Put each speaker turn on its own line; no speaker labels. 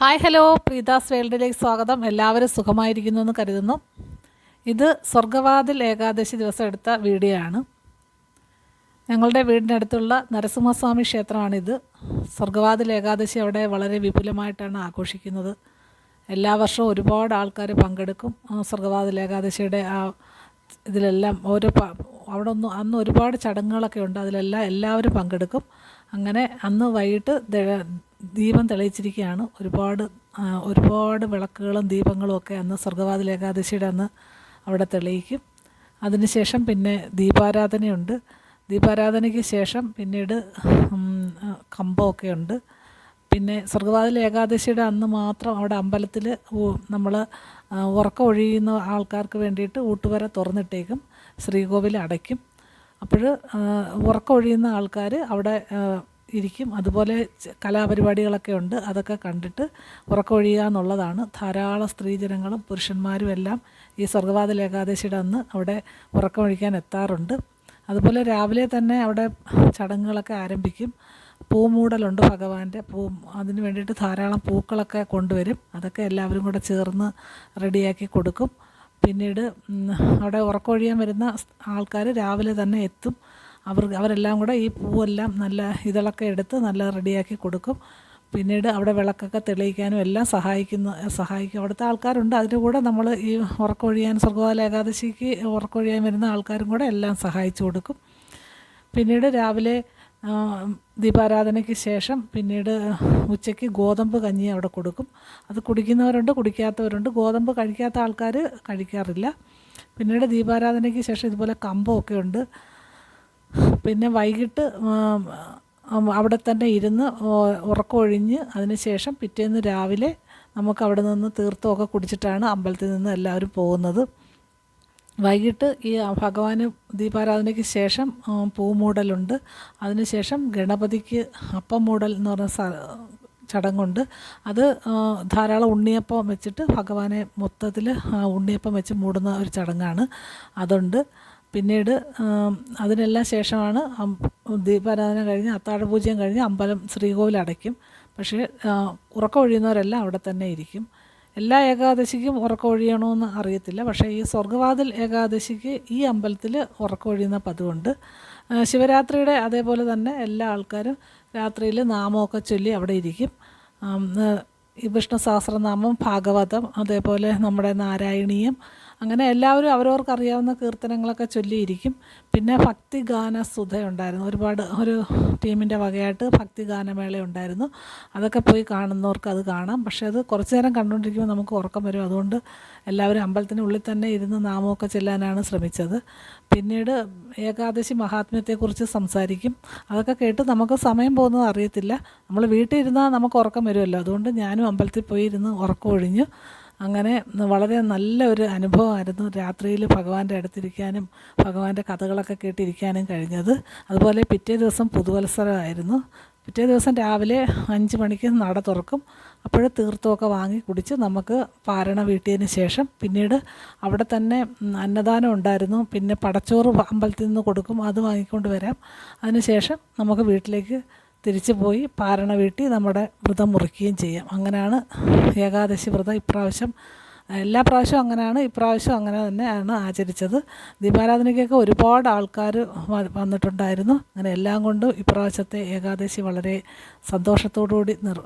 Hi hello. പ്രീതാസ് വേൾഡിലേക്ക് സ്വാഗതം. എല്ലാവരും സുഖമായിരിക്കുന്നു എന്ന് കരുതുന്നു. ഇത് സ്വർഗവാതിൽ ഏകാദശി ദിവസം എടുത്ത വീഡിയോ ആണ്. ഞങ്ങളുടെ വീടിനടുത്തുള്ള നരസിംഹസ്വാമി ക്ഷേത്രമാണിത്. സ്വർഗവാതിൽ ഏകാദശി അവിടെ വളരെ വിപുലമായിട്ടാണ് ആഘോഷിക്കുന്നത്. എല്ലാ വർഷവും ഒരുപാട് ആൾക്കാർ പങ്കെടുക്കും സ്വർഗവാതിൽ ഏകാദശിയുടെ ആ ഇതിലെല്ലാം ഓരോ അവിടെ ഒന്ന് അന്ന് ഒരുപാട് ചടങ്ങുകളൊക്കെ ഉണ്ട്. അതിലെല്ലാം എല്ലാവരും പങ്കെടുക്കും. അങ്ങനെ അന്ന് വൈകിട്ട് ദീപം തെളിയിച്ചിരിക്കുകയാണ്. ഒരുപാട് ഒരുപാട് വിളക്കുകളും ദീപങ്ങളും ഒക്കെ അന്ന് സ്വർഗവാതിൽ ഏകാദശിയുടെ അന്ന് അവിടെ തെളിയിക്കും. അതിനുശേഷം പിന്നെ ദീപാരാധനയുണ്ട്. ദീപാരാധനയ്ക്ക് ശേഷം പിന്നീട് കമ്പമൊക്കെ ഉണ്ട്. പിന്നെ സ്വർഗവാതിൽ ഏകാദശിയുടെ അന്ന് മാത്രം അവിടെ അമ്പലത്തിൽ നമ്മൾ ഉറക്കം ഒഴിയുന്ന ആൾക്കാർക്ക് വേണ്ടിയിട്ട് ഊട്ടുവര തുറന്നിട്ടേക്കും. ശ്രീകോവിൽ അടയ്ക്കും. അപ്പോൾ ഉറക്കം ഒഴിയുന്ന ആൾക്കാർ അവിടെ ഇരിക്കും. അതുപോലെ കലാപരിപാടികളൊക്കെ ഉണ്ട്. അതൊക്കെ കണ്ടിട്ട് ഉറക്കമൊഴിയുക എന്നുള്ളതാണ്. ധാരാളം സ്ത്രീജനങ്ങളും പുരുഷന്മാരും എല്ലാം ഈ സ്വർഗവാദ ഏകാദശിയുടെ അന്ന് അവിടെ ഉറക്കമൊഴിക്കാൻ എത്താറുണ്ട്. അതുപോലെ രാവിലെ തന്നെ അവിടെ ചടങ്ങുകളൊക്കെ ആരംഭിക്കും. പൂമൂടലുണ്ട് ഭഗവാന്റെ പൂ അതിന് വേണ്ടിയിട്ട് ധാരാളം പൂക്കളൊക്കെ കൊണ്ടുവരും. അതൊക്കെ എല്ലാവരും കൂടെ ചേർന്ന് റെഡിയാക്കി കൊടുക്കും. പിന്നീട് അവിടെ ഉറക്കൊഴിയാൻ വരുന്ന ആൾക്കാർ രാവിലെ തന്നെ എത്തും. അവർ അവരെല്ലാം കൂടെ ഈ പൂവെല്ലാം നല്ല ഇതളൊക്കെ എടുത്ത് നല്ല റെഡിയാക്കി കൊടുക്കും. പിന്നീട് അവിടെ വിളക്കൊക്കെ തെളിയിക്കാനും എല്ലാം സഹായിക്കുന്ന സഹായിക്കും. അവിടുത്തെ ആൾക്കാരുണ്ട്. അതിന്റെ കൂടെ നമ്മൾ ഈ ഉറക്കൊഴിയാൻ സ്വർഗവാല ഏകാദശിക്ക് ഉറക്കൊഴിയാൻ വരുന്ന ആൾക്കാരും കൂടെ എല്ലാം സഹായിച്ചു കൊടുക്കും. പിന്നീട് രാവിലെ ദീപാരാധനയ്ക്ക് ശേഷം പിന്നീട് ഉച്ചയ്ക്ക് ഗോതമ്പ് കഞ്ഞി അവിടെ കൊടുക്കും. അത് കുടിക്കുന്നവരുണ്ട് കുടിക്കാത്തവരുണ്ട്. ഗോതമ്പ് കഴിക്കാത്ത ആൾക്കാർ കഴിക്കാറില്ല. പിന്നീട് ദീപാരാധനയ്ക്ക് ശേഷം ഇതുപോലെ കമ്പമൊക്കെ ഉണ്ട്. പിന്നെ വൈകിട്ട് അവിടെ തന്നെ ഇരുന്ന് ഉറക്കമൊഴിഞ്ഞ് അതിന് ശേഷം പിറ്റേന്ന് രാവിലെ നമുക്ക് അവിടെ നിന്ന് തീർത്ഥമൊക്കെ കുടിച്ചിട്ടാണ് അമ്പലത്തിൽ നിന്ന് എല്ലാവരും പോകുന്നത്. വൈകിട്ട് ഈ ഭഗവാന് ദീപാരാധനയ്ക്ക് ശേഷം പൂമൂടലുണ്ട്. അതിനുശേഷം ഗണപതിക്ക് അപ്പം മൂടൽ എന്ന് പറഞ്ഞ ചടങ്ങുണ്ട്. അത് ധാരാളം ഉണ്ണിയപ്പം വെച്ചിട്ട് ഭഗവാനെ മൊത്തത്തിൽ ഉണ്ണിയപ്പം വെച്ച് മൂടുന്ന ഒരു ചടങ്ങാണ്. അതുണ്ട്. പിന്നീട് അതിനെല്ലാം ശേഷമാണ് ദീപാരാധന കഴിഞ്ഞ് അത്താഴപൂജയും കഴിഞ്ഞ് അമ്പലം ശ്രീകോവിൽ അടയ്ക്കും പക്ഷേ ഉറക്കമൊഴിയുന്നവരെല്ലാം അവിടെ തന്നെ ഇരിക്കും. എല്ലാ ഏകാദശിക്കും ഉറക്കം ഒഴിയണമെന്ന് അറിയത്തില്ല. പക്ഷേ ഈ സ്വർഗവാതിൽ ഏകാദശിക്ക് ഈ അമ്പലത്തിൽ ഉറക്കം ഒഴിയുന്ന പതിവുണ്ട് ശിവരാത്രിയുടെ അതേപോലെ തന്നെ എല്ലാ ആൾക്കാരും രാത്രിയിൽ നാമമൊക്കെ ചൊല്ലി അവിടെ ഇരിക്കും. ഈ വിഷ്ണു സഹസ്രനാമം ഭാഗവതം അതേപോലെ നമ്മുടെ നാരായണീയം അങ്ങനെ എല്ലാവരും അവരവർക്ക് അറിയാവുന്ന കീർത്തനങ്ങളൊക്കെ ചൊല്ലിയിരിക്കും. പിന്നെ ഭക്തിഗാന സുധ ഉണ്ടായിരുന്നു. ഒരുപാട് ഒരു ടീമിന്റെ വകയായിട്ട് ഭക്തിഗാനമേള ഉണ്ടായിരുന്നു. അതൊക്കെ പോയി കാണുന്നവർക്ക് അത് കാണാം. പക്ഷേ അത് കുറച്ച് നേരം കണ്ടുകൊണ്ടിരിക്കുമ്പോൾ നമുക്ക് ഉറക്കം വരും. അതുകൊണ്ട് എല്ലാവരും അമ്പലത്തിനുള്ളിൽ തന്നെ ഇരുന്ന് നാമമൊക്കെ ചെല്ലാനാണ് ശ്രമിച്ചത്. പിന്നീട് ഏകാദശി മഹാത്മ്യത്തെക്കുറിച്ച് സംസാരിക്കും. അതൊക്കെ കേട്ട് നമുക്ക് സമയം പോകുന്നത് അറിയത്തില്ല. നമ്മൾ വീട്ടിൽ ഇരുന്നാൽ നമുക്ക് ഉറക്കം വരുമല്ലോ. അതുകൊണ്ട് ഞാനും അമ്പലത്തിൽ പോയി ഇരുന്ന് ഉറക്കം ഒഴിഞ്ഞു അങ്ങനെ വളരെ നല്ല ഒരു അനുഭവമായിരുന്നു രാത്രിയിൽ ഭഗവാന്റെ അടുത്തിരിക്കാനും ഭഗവാന്റെ കഥകളൊക്കെ കേട്ടിരിക്കാനും കഴിഞ്ഞത്. അതുപോലെ പിറ്റേ ദിവസം പുതുവത്സരമായിരുന്നു. പിറ്റേ ദിവസം രാവിലെ അഞ്ച് മണിക്ക് നട തുറക്കും. അപ്പോൾ തീർത്ഥമൊക്കെ വാങ്ങി കുടിച്ച് നമുക്ക് പാരണ വീട്ടിയതിന് ശേഷം പിന്നീട് അവിടെ തന്നെ അന്നദാനം ഉണ്ടായിരുന്നു. പിന്നെ പടച്ചോറ് അമ്പലത്തിൽ നിന്ന് കൊടുക്കും. അത് വാങ്ങിക്കൊണ്ട് വരാം. അതിനുശേഷം നമുക്ക് വീട്ടിലേക്ക് തിരിച്ചു പോയി പാരണ വീട്ടി നമ്മുടെ വ്രതം മുറിക്കുകയും ചെയ്യാം. അങ്ങനെയാണ് ഏകാദശി വ്രതം ഇപ്രാവശ്യം. എല്ലാ പ്രാവശ്യവും അങ്ങനെയാണ്. ഇപ്രാവശ്യം അങ്ങനെ തന്നെയാണ് ആചരിച്ചത്. ദീപാരാധനയ്ക്കൊക്കെ ഒരുപാട് ആൾക്കാർ വന്നിട്ടുണ്ടായിരുന്നു. അങ്ങനെ എല്ലാം കൊണ്ടും ഇപ്രാവശ്യത്തെ ഏകാദശി വളരെ സന്തോഷത്തോടുകൂടി നിർ